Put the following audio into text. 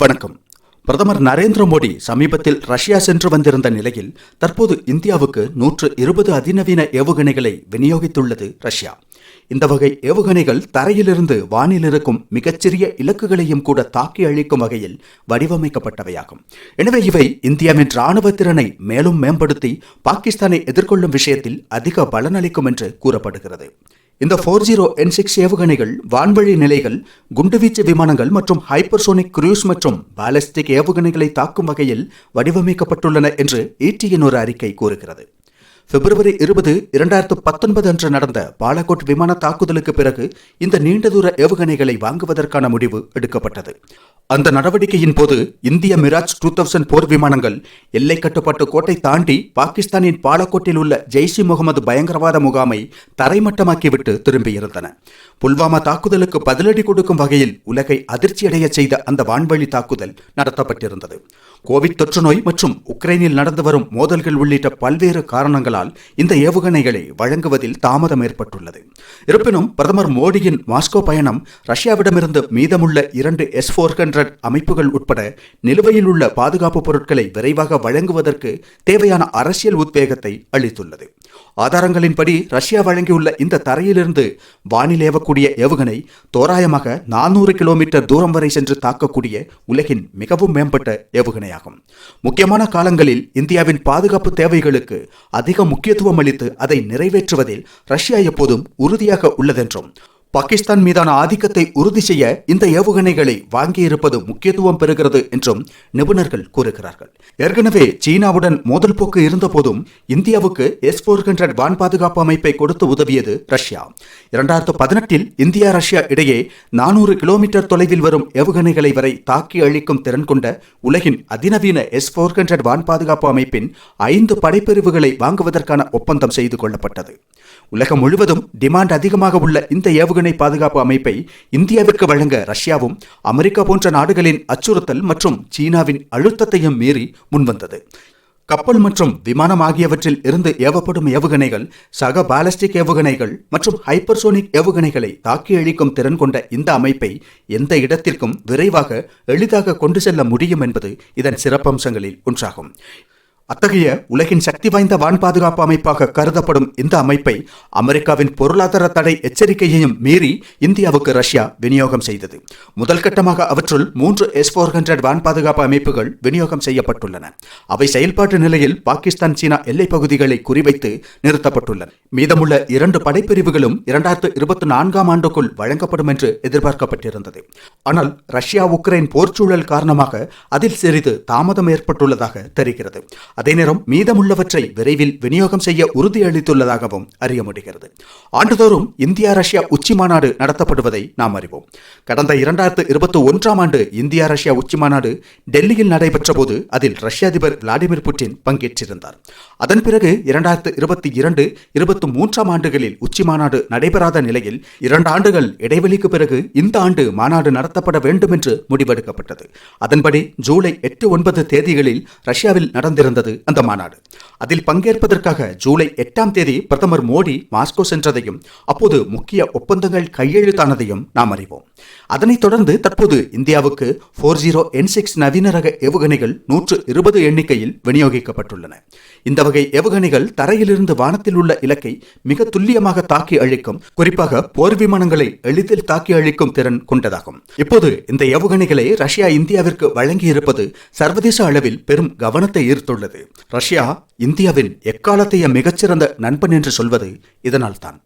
வணக்கம். பிரதமர் நரேந்திர மோடி சமீபத்தில் ரஷ்யா சென்று வந்திருந்த நிலையில் தற்போது இந்தியாவுக்கு நூற்று இருபது அதிநவீன ஏவுகணைகளை விநியோகித்துள்ளது ரஷ்யா. இந்த வகை ஏவுகணைகள் தரையிலிருந்து வானில் இருக்கும் மிகச்சிறிய இலக்குகளையும் கூட தாக்கி அழிக்கும் வகையில் வடிவமைக்கப்பட்டவையாகும். எனவே இவை இந்தியாவின் இராணுவ திறனை மேலும் மேம்படுத்தி பாகிஸ்தானை எதிர்கொள்ளும் விஷயத்தில் அதிக பலனளிக்கும் என்று கூறப்படுகிறது. இந்த ஃபோர் ஜீரோ என் சிக்ஸ் ஏவுகணைகள் வான்வழி நிலைகள் குண்டுவீச்சு விமானங்கள் மற்றும் ஹைப்பர்சோனிக் குரூஸ் மற்றும் பாலிஸ்டிக் ஏவுகணைகளை தாக்கும் வகையில் வடிவமைக்கப்பட்டுள்ளன என்று ஈட்டியின் ஒரு அறிக்கை கூறுகிறது. பிப்ரவரி இருபது இரண்டாயிரத்து பத்தொன்பது அன்று நடந்த பாலகோட் விமான தாக்குதலுக்கு பிறகு இந்த நீண்ட தூர ஏவுகணைகளை வாங்குவதற்கான முடிவு எடுக்கப்பட்டது. அந்த நடவடிக்கையின் போது இந்திய மிராஜ் டூ தௌசண்ட் போர் விமானங்கள் எல்லை கட்டுப்பாட்டு கோட்டை தாண்டி பாகிஸ்தானின் பாலக்கோட்டில் உள்ள ஜெய்ஷி முகமது பயங்கரவாத முகாமை தரைமட்டமாக்கிவிட்டு திரும்பியிருந்தன. புல்வாமா தாக்குதலுக்கு பதிலடி கொடுக்கும் வகையில் உலகை அதிர்ச்சியடைய செய்த அந்த வான்வழி தாக்குதல் நடத்தப்பட்டிருந்தது. கோவிட் தொற்று நோய் மற்றும் உக்ரைனில் நடந்து வரும் மோதல்கள் உள்ளிட்ட பல்வேறு காரணங்களால் இந்த ஏவுகணைகளை வழங்குவதில் தாமதம் ஏற்பட்டுள்ளது. இருப்பினும் பிரதமர் மோடியின் மாஸ்கோ பயணம் ரஷ்யாவிடமிருந்து மீதமுள்ள இரண்டு எஸ் ஃபோர்கன் ஹண்ட்ரட் அமைப்புகள் உட்பட நிலுவையில் உள்ள பாதுகாப்பு பொருட்களை விரைவாக வழங்குவதற்கு தேவையான அரசியல் உத்வேகத்தை அளித்துள்ளது. ஆதாரங்களின்படி ரஷ்யா வழங்கியுள்ள இந்த தரையிலிருந்து வானில் ஏவக்கூடிய ஏவுகணை தோராயமாக நானூறு கிலோமீட்டர் தூரம் வரை சென்று தாக்கக்கூடிய உலகின் மிகவும் மேம்பட்ட ஏவுகணையாகும். முக்கியமான காலங்களில் இந்தியாவின் பாதுகாப்பு தேவைகளுக்கு அதிக முக்கியத்துவம் அளித்து அதை நிறைவேற்றுவதில் ரஷ்யா எப்போதும் உறுதியாக உள்ளதென்றும் பாகிஸ்தான் மீதான ஆதிக்கத்தை உறுதி செய்ய இந்த ஏவுகணைகளை வாங்கியிருப்பது முக்கியத்துவம் பெறுகிறது என்றும் நிபுணர்கள் கூறுகிறார்கள். ஏற்கனவே சீனாவுடன் மோதல் போக்கு இருந்தபோதும் இந்தியாவுக்கு எஸ் போர் ஹண்ட்ரட் வான் பாதுகாப்பு அமைப்பை கொடுத்து உதவியது ரஷ்யா. இரண்டாயிரத்து பதினெட்டில் இந்தியா ரஷ்யா இடையே நானூறு கிலோமீட்டர் தொலைவில் வரும் ஏவுகணைகளை வரை தாக்கி அழிக்கும் திறன் கொண்ட உலகின் அதிநவீன எஸ் போர் ஹண்ட்ரட் வான் பாதுகாப்பு அமைப்பின் ஐந்து படைப்பிரிவுகளை வாங்குவதற்கான ஒப்பந்தம் செய்து கொள்ளப்பட்டது. உலகம் முழுவதும் டிமாண்ட் அதிகமாக உள்ள இந்த ஏவுகணை பாதுகாப்பு அமைப்பை இந்தியாவிற்கு வழங்க ரஷ்யாவும் அமெரிக்கா போன்ற நாடுகளின் அச்சுறுத்தல் மற்றும் சீனாவின் அழுத்தத்தையும் மீறி முன்வந்தது. கப்பல் மற்றும் விமானம் ஆகியவற்றில் இருந்து ஏவப்படும் ஏவுகணைகள் சக பாலஸ்டிக் ஏவுகணைகள் மற்றும் ஹைப்பர்சோனிக் ஏவுகணைகளை தாக்கி அழிக்கும் திறன் கொண்ட இந்த அமைப்பை எந்த இடத்திற்கும் விரைவாக எளிதாக கொண்டு செல்ல முடியும் என்பது இதன் சிறப்பம்சங்களில் ஒன்றாகும். அத்தகைய உலகின் சக்தி வாய்ந்த வான் பாதுகாப்பு அமைப்பாக கருதப்படும் இந்த அமைப்பை அமெரிக்காவின் பொருளாதார தடை எச்சரிக்கையையும் மீறி இந்தியாவுக்கு ரஷ்யா விநியோகம் செய்தது. முதல் கட்டமாக அவற்றுள் மூன்று எஸ் போர் ஹண்ட்ரட் வான் பாதுகாப்பு அமைப்புகள் விநியோகம் செய்யப்பட்டுள்ளன. அவை செயல்பாட்டு நிலையில் பாகிஸ்தான் சீனா எல்லைப் பகுதிகளை குறிவைத்து நிறுத்தப்பட்டுள்ளன. மீதமுள்ள இரண்டு படைப்பிரிவுகளும் இரண்டாயிரத்து இருபத்தி நான்காம் ஆண்டுக்குள் வழங்கப்படும் என்று எதிர்பார்க்கப்பட்டிருந்தது. ஆனால் ரஷ்யா உக்ரைன் போர்ச்சூழல் காரணமாக அதில் சிறிது தாமதம் ஏற்பட்டுள்ளதாக தெரிகிறது. அதே நேரம் மீதமுள்ளவற்றை விரைவில் விநியோகம் செய்ய உறுதியளித்துள்ளதாகவும் அறிய முடிகிறது. ஆண்டுதோறும் இந்தியா ரஷ்யா உச்சி மாநாடு நடத்தப்படுவதை நாம் அறிவோம். கடந்த இரண்டாயிரத்து இருபத்தி ஒன்றாம் ஆண்டு இந்தியா ரஷ்யா உச்சி மாநாடு டெல்லியில் நடைபெற்ற போது அதில் ரஷ்ய அதிபர் விளாடிமிர் புட்டின் பங்கேற்றிருந்தார். அதன் பிறகு இரண்டாயிரத்து இருபத்தி இரண்டு இருபத்தி மூன்றாம் ஆண்டுகளில் உச்சி மாநாடு நடைபெறாத நிலையில் இரண்டு ஆண்டுகள் இடைவெளிக்கு பிறகு இந்த ஆண்டு மாநாடு நடத்தப்பட வேண்டும் என்று முடிவெடுக்கப்பட்டது. அதன்படி ஜூலை எட்டு ஒன்பது தேதிகளில் ரஷ்யாவில் நடந்திருந்தது அந்த மாநாடு. அதில் பங்கேற்பதற்காக ஜூலை எட்டாம் தேதி பிரதமர் மோடி மாஸ்கோ சென்றதையும் அப்போது முக்கிய ஒப்பந்தங்கள் கையெழுத்தானதையும் நாம் அறிவோம். அதனைத் தொடர்ந்து தற்போது இந்தியாவுக்கு ஃபோர் ஜீரோ என் சிக்ஸ் நவீன ரக ஏவுகணைகள் நூற்று இருபது எண்ணிக்கையில் விநியோகிக்கப்பட்டுள்ளன. இந்த வகை ஏவுகணைகள் தரையிலிருந்து வானத்தில் உள்ள இலக்கை மிக துல்லியமாக தாக்கி அழிக்கும் குறிப்பாக போர் விமானங்களை எளிதில் தாக்கி அழிக்கும் திறன் கொண்டதாகும். இப்போது இந்த ஏவுகணைகளை ரஷ்யா இந்தியாவிற்கு வழங்கியிருப்பது சர்வதேச அளவில் பெரும் கவனத்தை ஈர்த்துள்ளது. ரஷ்யா இந்தியாவின் எக்காலத்தைய மிகச்சிறந்த நண்பன் என்று சொல்வது இதனால்தான்.